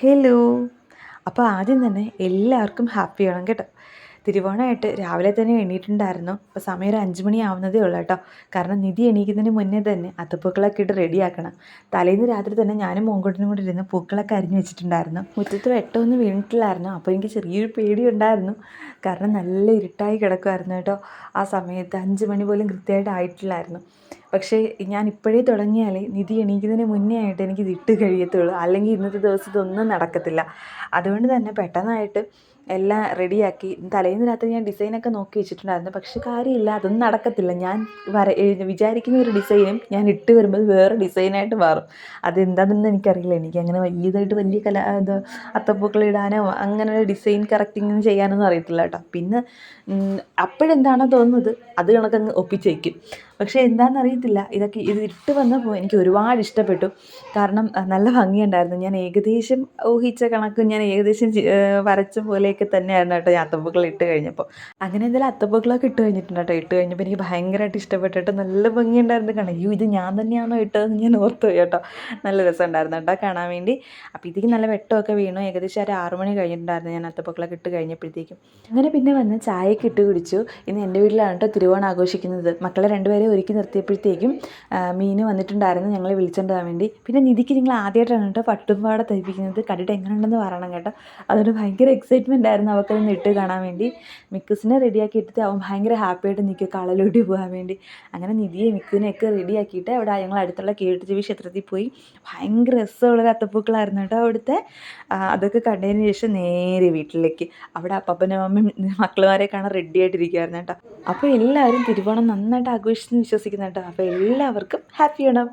Hello അപ്പോൾ ആദ്യം തന്നെ എല്ലാവർക്കും ഹാപ്പി ഓണം കേട്ടോ. തിരുവോണമായിട്ട് രാവിലെ തന്നെ എണീറ്റുണ്ടായിരുന്നു അപ്പോൾ സമയം ഒരു അഞ്ച് മണി ആവുന്നതേ ഉള്ളൂ കേട്ടോ. കാരണം നിധി എണീക്കുന്നതിന് മുന്നേ തന്നെ അത്തപ്പൂക്കളൊക്കെ ഇട്ട് റെഡിയാക്കണം തലേന്ന് രാത്രി തന്നെ ഞാനും മോങ്കോട്ടിനും കൂടി ഇരുന്ന് പൂക്കളൊക്കെ അരിഞ്ഞ് വെച്ചിട്ടുണ്ടായിരുന്നു. മുറ്റത്ത് വെട്ടമൊന്നും വീണിട്ടില്ലായിരുന്നു. അപ്പോൾ എനിക്ക് ചെറിയൊരു പേടി ഉണ്ടായിരുന്നു കാരണം നല്ല ഇരുട്ടായി കിടക്കുമായിരുന്നു കേട്ടോ. ആ സമയത്ത് അഞ്ച് മണി പോലും കൃത്യമായിട്ട് ആയിട്ടില്ലായിരുന്നു. പക്ഷേ ഞാൻ ഇപ്പോഴേ തുടങ്ങിയാൽ നിധി എണീക്കുന്നതിന് മുന്നേ ആയിട്ട് എനിക്ക് ഇട്ട് കഴിയത്തുള്ളൂ. അല്ലെങ്കിൽ ഇന്നത്തെ ദിവസം ഇതൊന്നും നടക്കത്തില്ല. അതുകൊണ്ട് തന്നെ പെട്ടെന്നായിട്ട് എല്ലാം റെഡിയാക്കി. തലേന്ന് രാത്രി ഞാൻ ഡിസൈനൊക്കെ നോക്കി വെച്ചിട്ടുണ്ടായിരുന്നു. പക്ഷേ കാര്യമില്ല. അതൊന്നും നടക്കത്തില്ല. ഞാൻ വര വിചാരിക്കുന്ന ഒരു ഡിസൈനും ഞാൻ ഇട്ട് വരുമ്പോൾ വേറെ ഡിസൈനായിട്ട് മാറും. അതെന്താണെന്ന് എനിക്കറിയില്ല. എനിക്ക് അങ്ങനെ വലിയതായിട്ട് വലിയ കല ഇത് അത്തപ്പൂക്കൾ ഇടാനോ അങ്ങനെ ഒരു ഡിസൈൻ കറക്റ്റിങ് ചെയ്യാനൊന്നും അറിയത്തില്ല കേട്ടോ. പിന്നെ അപ്പോഴെന്താണോ തോന്നുന്നത് അത് കണക്കങ്ങ് ഒപ്പിച്ചേക്കും. പക്ഷേ എന്താണെന്ന് അറിയത്തില്ല ഇതൊക്കെ ഇത് ഇട്ട് വന്നപ്പോൾ എനിക്ക് ഒരുപാട് ഇഷ്ടപ്പെട്ടു. കാരണം നല്ല ഭംഗിയുണ്ടായിരുന്നു. ഞാൻ ഏകദേശം ഊഹിച്ച കണക്ക് ഞാൻ ഏകദേശം വരച്ച പോലെയൊക്കെ തന്നെയായിരുന്നു കേട്ടോ ഞാൻ അത്തപ്പൂക്കൾ ഇട്ട് കഴിഞ്ഞപ്പോൾ. അങ്ങനെ എന്തായാലും അത്തപ്പൂക്കളൊക്കെ ഇട്ട് കഴിഞ്ഞിട്ടുണ്ട് കേട്ടോ? ഇട്ട് കഴിഞ്ഞപ്പോൾ എനിക്ക് ഭയങ്കരമായിട്ട് ഇഷ്ടപ്പെട്ടിട്ട് നല്ല ഭംഗിയുണ്ടായിരുന്നു കാണാൻ അയ്യോ ഇത് ഞാൻ തന്നെയാണോ ഇട്ടതെന്ന് ഞാൻ ഓർത്തു കേട്ടോ. നല്ല രസമുണ്ടായിരുന്നു കേട്ടോ കാണാൻ വേണ്ടി. അപ്പോൾ ഇതിക്ക് നല്ല വെട്ടമൊക്കെ വീണു. ഏകദേശം ഒരു ആറ് മണി കഴിഞ്ഞിട്ടുണ്ടായിരുന്നു ഞാൻ അത്തപ്പൂക്കളൊക്കെ ഇട്ട് കഴിഞ്ഞപ്പോഴത്തേക്കും. അങ്ങനെ പിന്നെ വന്ന് ചായയൊക്കെ ഇട്ട് കുടിച്ചു. ഇന്ന് എന്റെ വീട്ടിലാണ് കേട്ടോ തിരുവോണം ആഘോഷിക്കുന്നത്. മക്കളെ രണ്ടുപേരെ ഒരുക്കി നിർത്തിയപ്പോഴത്തേക്കും മീൻ വന്നിട്ടുണ്ടായിരുന്നു. ഞങ്ങളെ വിളിച്ചുകൊണ്ട് വേണ്ടി. പിന്നെ നിധിക്ക് നിങ്ങൾ ആദ്യമായിട്ടാണ് കേട്ടോ പട്ടുംപാട തയ്പ്പിക്കുന്നത് കണ്ടിട്ട് എങ്ങനെയുണ്ടെന്ന് പറയണം കേട്ടോ. അതുകൊണ്ട് ഭയങ്കര എക്സൈറ്റ്മെന്റ് ആയിരുന്നു അവൾക്കതൊന്ന് ഇട്ട് കാണാൻ വേണ്ടി. മിക്കസിനെ റെഡിയാക്കി ഇട്ടിട്ട് അവൻ ഭയങ്കര ഹാപ്പിയായിട്ട് നിൽക്കുക കളലൂട്ടി പോകാൻ വേണ്ടി. അങ്ങനെ നിധിയെ മിക്കുവിനെയൊക്കെ റെഡിയാക്കിയിട്ട് അവിടെ ഞങ്ങൾ അടുത്തുള്ള കേട്ടുചെവി ക്ഷേത്രത്തിൽ പോയി. ഭയങ്കര രസമുള്ള അത്തപ്പൂക്കളായിരുന്നു കേട്ടോ അവിടുത്തെ. അതൊക്കെ കണ്ടതിന് ശേഷം നേരെ വീട്ടിലേക്ക്. അവിടെ അപ്പനും അമ്മയും മക്കളുമാരെ കാണാൻ റെഡി ആയിട്ടിരിക്കുമായിരുന്നു കേട്ടോ. അപ്പോൾ എല്ലാവരും തിരുവോണം നന്നായിട്ട് ആഘോഷിച്ചെന്ന് വിശ്വസിക്കുന്നു കേട്ടോ. അപ്പോൾ എല്ലാവർക്കും ഹാപ്പി ഓണം